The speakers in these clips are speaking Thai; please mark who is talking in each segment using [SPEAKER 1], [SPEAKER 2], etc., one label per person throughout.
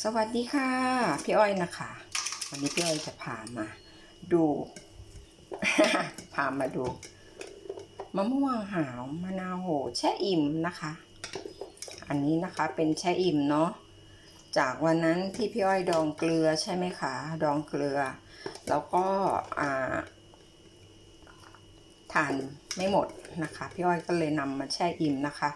[SPEAKER 1] สวัสดีค่ะ พี่อ้อยนะคะ วันนี้พี่อ้อยจะพามาดู พามาดูมะม่วงหาวมะนาวโหแช่อิ่มนะคะ อันนี้นะคะเป็นแช่อิ่มเนาะจากวันนั้นที่พี่อ้อยดองเกลือใช่ไหมคะดองเกลือ แล้วก็อ่าทานไม่หมดนะคะ พี่อ้อยก็เลยนำมาแช่อิ่มนะคะ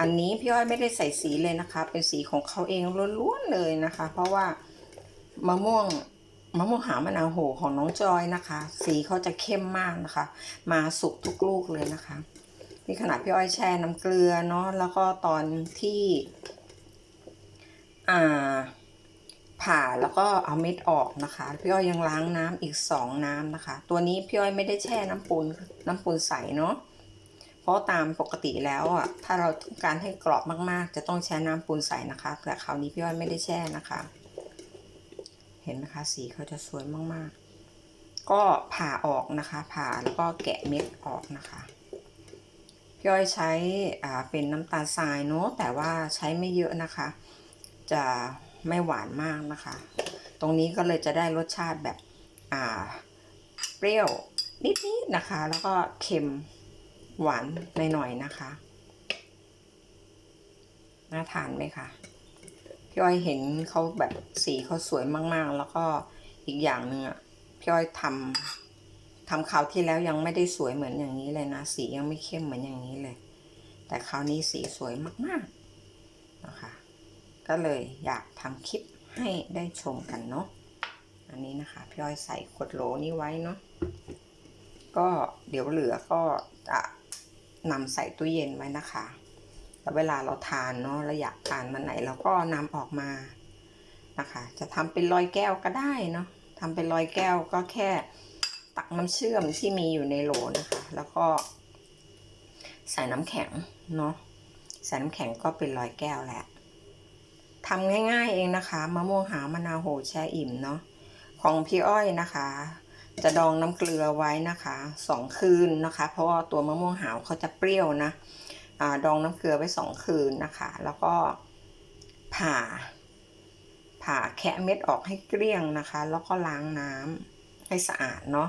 [SPEAKER 1] อันนี้พี่อ้อยไม่ได้ใส่สีเลยนะคะ เป็นสีของเขาเองล้วนๆเลยนะคะ เพราะว่ามะม่วงมะม่วงหามะนาวโหของน้องจอยนะคะ สีเขาจะเข้มมากนะคะ มาสุกทุกลูกเลยนะคะนี่ขนาดพี่อ้อยแช่น้ำเกลือเนาะแล้วก็ตอนที่อ่าผ่าแล้วก็เอาเม็ดออกนะคะ พี่อ้อยยังล้างน้ำอีกสองน้ำนะคะ ตัวนี้พี่อ้อยไม่ได้แช่น้ำปูนน้ำปูนใสเนาะ เพราะตามปกติแล้วอะถ้าเราต้องการให้กรอบมากๆ จะต้องแช่น้ำปูนใสนะคะ แต่คราวนี้พี่อ้อยไม่ได้แช่นะคะ เห็นไหมคะสีเขาจะสวยมากๆ ก็ผ่าออกนะคะ ผ่าแล้วก็แกะเม็ดออกนะคะพี่อ้อยใช้อ่าเป็นน้ำตาลทรายเนาะแต่ว่าใช้ไม่เยอะนะคะ จะไม่หวานมากนะคะ ตรงนี้ก็เลยจะได้รสชาติแบบอ่าเปรี้ยวนิดๆนะคะ แล้วก็เค็ม หวานหน่อยๆนะคะ น่าทานไหมคะพี่อ้อยเห็นเขาแบบสีเขาสวยมากๆ แล้วก็อีกอย่างหนึ่งอะพี่อ้อยทำทำคราวที่แล้วยังไม่ได้สวยเหมือนอย่างนี้เลยนะ สียังไม่เข้มเหมือนอย่างนี้เลย แต่คราวนี้สีสวยมากๆนะคะ ก็เลยอยากทำคลิปให้ได้ชมกันเนาะอันนี้นะคะพี่อ้อยใส่ขวดโหลนี้ไว้เนาะก็เดี๋ยวเหลือก็จะ นำใส่ตู้เย็นไว้นะคะ แล้วเวลาเราทานเนาะเราอยากทานมันไหนเราก็นำออกมานะคะ จะทำเป็นรอยแก้วก็ได้เนาะทำเป็นรอยแก้วก็แค่ตักน้ำเชื่อมที่มีอยู่ในโหลนะคะ แล้วก็ ใส่น้ำแข็งเนาะใส่น้ำแข็งก็เป็นรอยแก้วแหละทำง่ายๆเองนะคะมะม่วงหาวมะนาวโหแช่อิ่มเนาะของพี่อ้อยนะคะ จะดองน้ำเกลือไว้นะคะสองคืนนะคะ เพราะว่าตัวมะม่วงหาวเขาจะเปรี้ยวนะอดองน้ำเกลือไว้สองคืนนะคะ แล้วก็ผ่า ผ่าแคะเม็ดออกให้เกลี้ยงนะคะ แล้วก็ล้างน้ำให้สะอาดเนาะ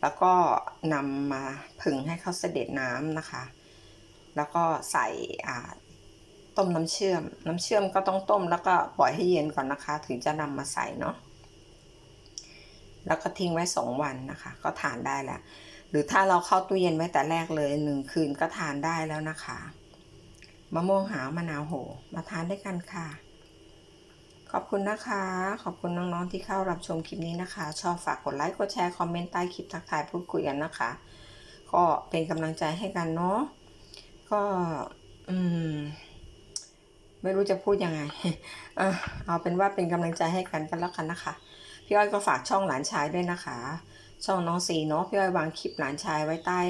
[SPEAKER 1] แล้วก็นำมาผึ่งให้เขาเสด็จน้ำนะคะ แล้วก็ใส่ต้มน้ำเชื่อม น้ำเชื่อมก็ต้องต้มแล้วก็ปล่อยให้เย็นก่อนนะคะ ถึงจะนำมาใส่เนาะ แล้วก็ทิ้งไว้สองวันนะคะ ก็ทานได้แล้ว หรือถ้าเราเข้าตู้เย็นไว้แต่แรกเลยหนึ่งคืนก็ทานได้แล้วนะคะมะม่วงหาวมะนาวโห มาทานด้วยกันค่ะ ขอบคุณนะคะ ขอบคุณน้องๆที่เข้ารับชมคลิปนี้นะคะ ชอบฝากกดไลค์กดแชร์คอมเมนต์ใต้คลิปทักทายพูดคุยกันนะคะ ก็เป็นกำลังใจให้กันเนาะก็อืมไม่รู้จะพูดยังไง เอาเป็นว่าเป็นกำลังใจให้กันกันแล้วกันนะคะ พี่อ้อยก็ฝากช่องหลานชายด้วยนะคะ ช่องน้องซีเนาะพี่อ้อยวางคลิปหลานชายไว้ใต้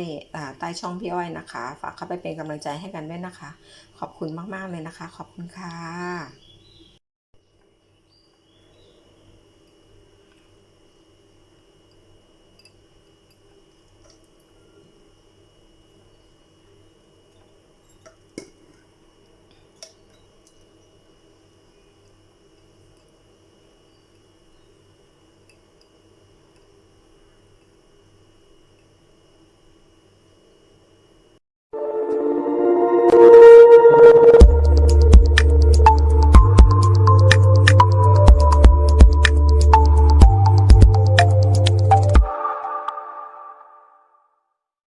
[SPEAKER 1] ใต้ช่องพี่อ้อยนะคะ ฝากเข้าไปเป็นกำลังใจให้กันด้วยนะคะ ขอบคุณมากๆเลยนะคะ ขอบคุณค่ะ